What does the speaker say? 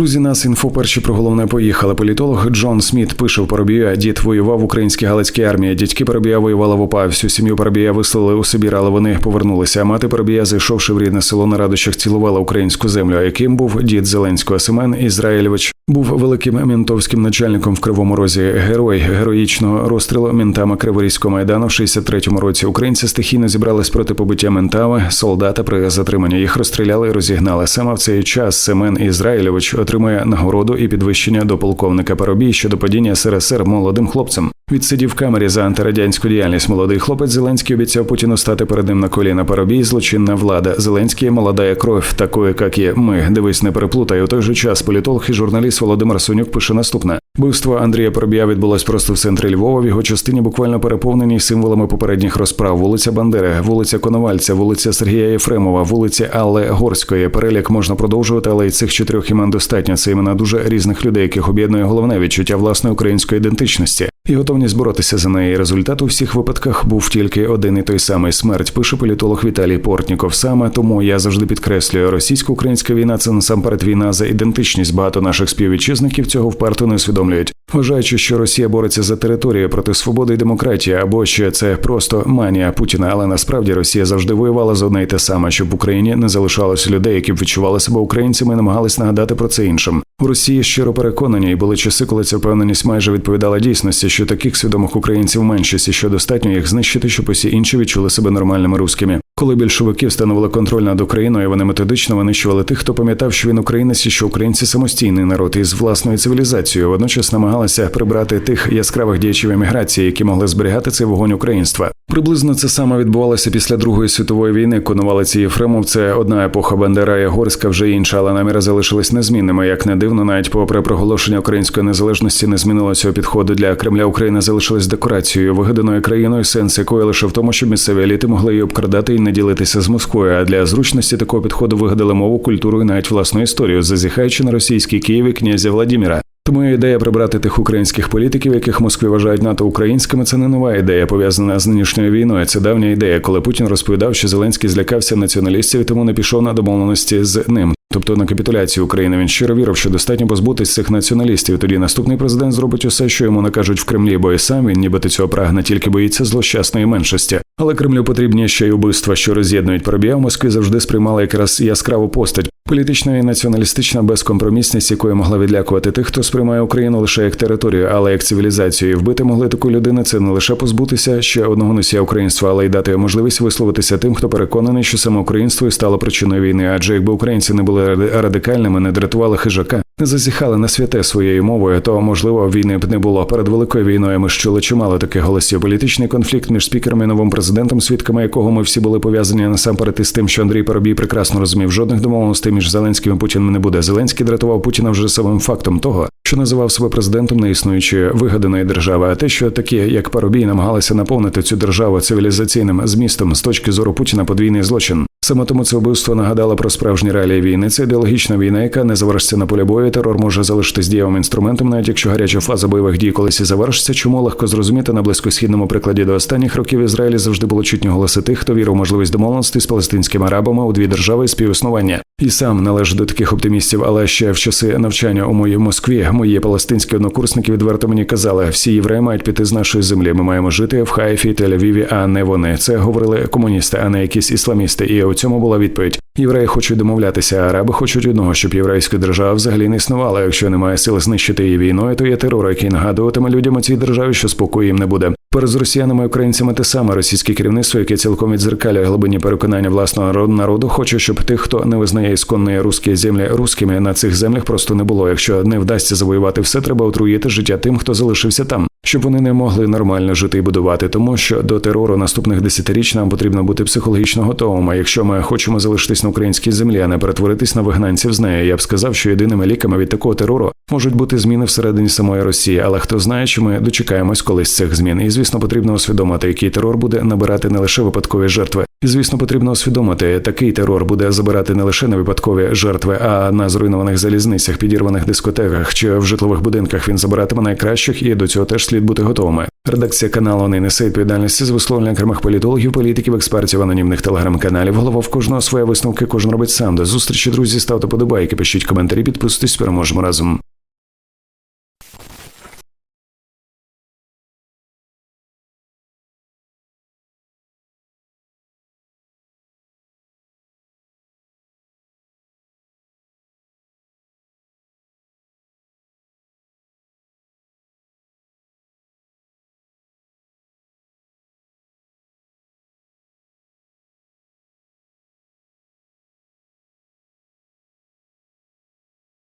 Друзі, нас інфо перші про головне поїхали. Політолог Джон Сміт пише в Парубія. Дід воював в українській галицькій армії. Дядьки Парубія воювали в ОПА. Всю сім'ю Парубія вислали у Сибір, але вони повернулися. А мати Парубія, зайшовши в рідне село на радощах, цілувала українську землю. А яким був дід Зеленського Семен Ізраїльович був великим ментовським начальником в Кривому Розі. Герой героїчного розстрілу ментами Криворізького майдану в 63-му році. Українці стихійно зібрались проти побиття ментами, солдата при затриманні. Їх розстріляли і розігнали. Саме в цей час Семен Ізраїльович отримує нагороду і підвищення до полковника Парубій щодо падіння СРСР молодим хлопцем. Відсидів камері за антирадянську діяльність. Молодий хлопець Зеленський обіцяв Путіну стати перед ним на коліна. Парубій злочинна влада. Зеленський молодая кров, такої, як є ми. Дивись, не переплутай. У той же час політолог і журналіст Володимир Сонюк пише наступне: Вбивство Андрія Парубія відбулось просто в центрі Львова. В його частині буквально переповнені символами попередніх розправ. Вулиця Бандери, вулиця Коновальця, вулиця Сергія Єфремова, вулиця Алли Горської. Перелік можна продовжувати, але й цих чотирьох імен достатньо. Це імена дуже різних людей, яких об'єднує головне відчуття власної української ідентичності і готовність боротися за неї. Результат у всіх випадках був тільки один і той самий смерть. Пише політолог Віталій Портніков. Саме тому я завжди підкреслюю, російсько-українська війна це насамперед війна за ідентичність. Багато наших співвітчизників цього вперто не усвідомлюють. Вважаючи, що Росія бореться за територію проти свободи і демократії, або ще це просто манія Путіна, але насправді Росія завжди воювала за одне й те саме, щоб в Україні не залишалося людей, які б відчували себе українцями і намагались нагадати про це іншим. У Росії щиро переконані, і були часи, коли ця впевненість майже відповідала дійсності, що таких свідомих українців меншість і що достатньо їх знищити, щоб усі інші відчули себе нормальними русскими. Коли більшовики встановили контроль над Україною, вони методично винищували тих, хто пам'ятав, що він українець і що українці самостійний народ із власною цивілізацією. Водночас намагалися прибрати тих яскравих діячів еміграції, які могли зберігати цей вогонь українства. Приблизно це саме відбувалося після Другої світової війни. Конувалиці Єфремов це одна епоха Бандера і Горська, вже інша, але наміри залишились незмінними. Як не дивно, навіть попри проголошення української незалежності не змінило цього підходу для Кремля. Україна залишилась декорацією, вигаданою країною, сенс якої лише в тому, щоб місцеві еліти могли її обкрадати і не ділитися з Москвою. А для зручності такого підходу вигадали мову, культуру і навіть власну історію, зазіхаючи на російський Київ і князя Владіміра. Тому ідея прибрати тих українських політиків, яких Москві вважають НАТО українськими, це не нова ідея, пов'язана з нинішньою війною. Це давня ідея, коли Путін розповідав, що Зеленський злякався націоналістів тому не пішов на домовленості з ним. Тобто на капітуляцію України він щиро вірив, що достатньо позбутись цих націоналістів. Тоді наступний президент зробить усе, що йому накажуть в Кремлі, бо і сам він нібито цього прагне, тільки боїться злощасної меншості. Але Кремлю потрібні ще й убивства, що роз'єднують Парубія в Москві завжди сприймали якраз яскраву постать. Політична і націоналістична безкомпромісність, якої могла відлякувати тих, хто сприймає Україну лише як територію, але як цивілізацію. І вбити могли таку людину. Це не лише позбутися ще одного носія українства, але й дати можливість висловитися тим, хто переконаний, що саме українство і стало причиною війни. Адже якби українці не були радикальними, не дратували хижака, зазіхали на святе своєю мовою, то можливо війни б не було. Перед великою війною ми ж чули чимало таких голосів. Політичний конфлікт між спікерами і новим президентом, свідками якого ми всі були пов'язані насамперед із тим, що Андрій Парубій прекрасно розумів, жодних домовленостей між Зеленським і Путіним не буде. Зеленський дратував Путіна вже самим фактом того, що називав себе президентом неіснуючої вигаданої держави. А те, що такі, як Парубій, намагалися наповнити цю державу цивілізаційним змістом з точки зору Путіна подвійний злочин. Саме тому це вбивство нагадало про справжні реалії війни. Це ідеологічна війна, яка не завершиться на полі бою. Терор може залишитись дієвим інструментом, навіть якщо гаряча фаза бойових дій колись і завершиться. Чому легко зрозуміти на близькосхідному прикладі до останніх років Ізраїлі завжди було чутні голоси тих, хто вірив можливість домовленості з палестинськими арабами у дві держави і співіснування. І сам належу до таких оптимістів, але ще в часи навчання у моїй Москві мої палестинські однокурсники відверто мені казали, всі євреї мають піти з нашої землі. Ми маємо жити в Хайфі, Тель-Авіві, а не вони. Це говорили комуністи, а не якісь ісламісти. І у цьому була відповідь. Євреї хочуть домовлятися, а араби хочуть одного, щоб єврейська держава взагалі не існувала. Якщо немає сили знищити її війною, то є терор, який нагадуватиме людям у цій державі, що спокою їм не буде. Перед росіянами і українцями те саме російське керівництво, яке цілком відзеркалює глибині переконання власного народу, хоче, щоб тих, хто не визнає ісконної русські землі русскими, на цих землях просто не було. Якщо не вдасться завоювати все, треба отруїти життя тим, хто залишився там щоб вони не могли нормально жити і будувати, тому що до терору наступних десятиріч нам потрібно бути психологічно готовими. Якщо ми хочемо залишитись на українській землі, а не перетворитись на вигнанців з неї, я б сказав, що єдиними ліками від такого терору можуть бути зміни всередині самої Росії. Але хто знає, чи ми дочекаємось колись цих змін? І звісно, потрібно усвідомити, який терор буде набирати не лише випадкові жертви. Звісно, потрібно усвідомити, такий терор буде забирати не лише на випадкові жертви, а на зруйнованих залізницях, підірваних дискотеках чи в житлових будинках. Він забиратиме найкращих, і до цього теж слід бути готовими. Редакція каналу не несе відповідальності за висловлення окремих політологів, політиків, експертів, анонімних телеграм-каналів. Голова в кожного своє висновки, кожен робить сам. До зустрічі, друзі, ставте подобайки, пишіть коментарі, підписуйтесь, переможемо разом.